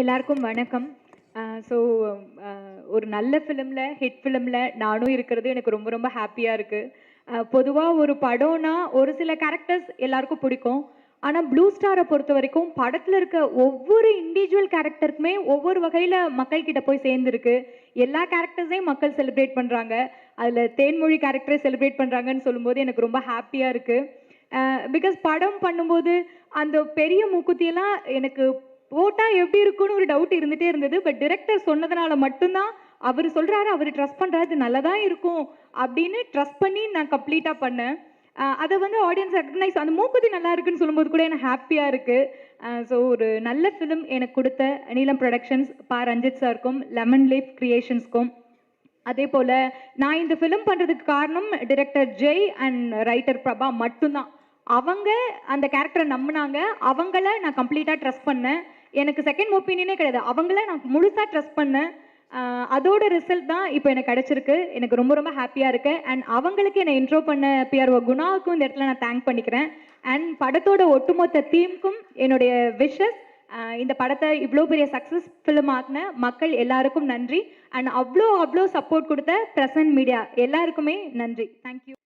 எல்லாருக்கும் வணக்கம். ஸோ ஒரு நல்ல ஃபிலிமில் ஹிட் ஃபிலிமில் நானும் இருக்கிறது எனக்கு ரொம்ப ரொம்ப ஹாப்பியாக இருக்குது பொதுவாக ஒரு படம்னா ஒரு சில கேரக்டர்ஸ் எல்லாருக்கும் பிடிக்கும். ஆனால் ப்ளூ ஸ்டாரை பொறுத்த வரைக்கும் படத்தில் இருக்க ஒவ்வொரு இண்டிவிஜுவல் கேரக்டருக்குமே ஒவ்வொரு வகையில் மக்கள்கிட்ட போய் சேர்ந்துருக்கு. எல்லா கேரக்டர்ஸையும் மக்கள் செலிப்ரேட் பண்ணுறாங்க அதில் தேன்மொழி கேரக்டரை செலிப்ரேட் பண்ணுறாங்கன்னு சொல்லும்போது எனக்கு ரொம்ப ஹாப்பியாக இருக்குது பிகாஸ் படம் பண்ணும்போது அந்த பெரிய மூக்குத்தியெல்லாம் எனக்கு போட்டா எப்படி இருக்கும்னு ஒரு டவுட் இருந்துட்டே இருந்தது. பட் டிரெக்டர் சொன்னதுனால மட்டும்தான் அவர் சொல்றாரு அவர் ட்ரஸ்ட் பண்றாரு நல்லதாக நல்லதா இருக்கும் அப்படின்னு ட்ரஸ்ட் பண்ணி நான் கம்ப்ளீட்டா பண்ணேன். அதை வந்து ஆடியன்ஸ் ரெக்கக்னைஸ் அந்த மூக்குத்தி நல்லா இருக்குன்னு சொல்லும்போது கூட எனக்கு ஹாப்பியா இருக்கு. ஸோ ஒரு நல்ல ஃபிலிம் எனக்கு கொடுத்த நீலம் ப்ரொடக்ஷன்ஸ் பா ரஞ்சித் சாருக்கும் லெமன் லீஃப் கிரியேஷன்ஸ்க்கும் அதே போல் நான் இந்த ஃபிலிம் பண்ணுறதுக்கு காரணம் director Jai and writer Prabha மட்டும்தான். அவங்க அந்த கேரக்டரை நம்பினாங்க. அவங்கள நான் கம்ப்ளீட்டாக ட்ரஸ்ட் பண்ணேன். எனக்கு செகண்ட் ஒப்பீனியனே கிடையாது. அவங்கள நான் முழுசாக ட்ரஸ்ட் பண்ணேன். அதோட ரிசல்ட் தான் இப்போ எனக்கு கிடச்சிருக்கு. எனக்கு ரொம்ப ரொம்ப ஹாப்பியாக இருக்கேன். அண்ட் அவங்களுக்கு என்னை இன்ட்ரோ பண்ண பிஆர்ஓ குணாவுக்கும் இந்த இடத்துல நான் தேங்க் பண்ணிக்கிறேன். அண்ட் படத்தோட ஒட்டுமொத்த தீம்க்கும் என்னுடைய விஷஸ் இந்த படத்தை இவ்வளோ பெரிய சக்ஸஸ் ஃபிலிம் ஆக்கின மக்கள் எல்லாருக்கும் நன்றி. அண்ட் அவ்வளோ அவ்வளோ சப்போர்ட் கொடுத்த பிரசன்ட் மீடியா எல்லாருக்குமே நன்றி. தேங்க்யூ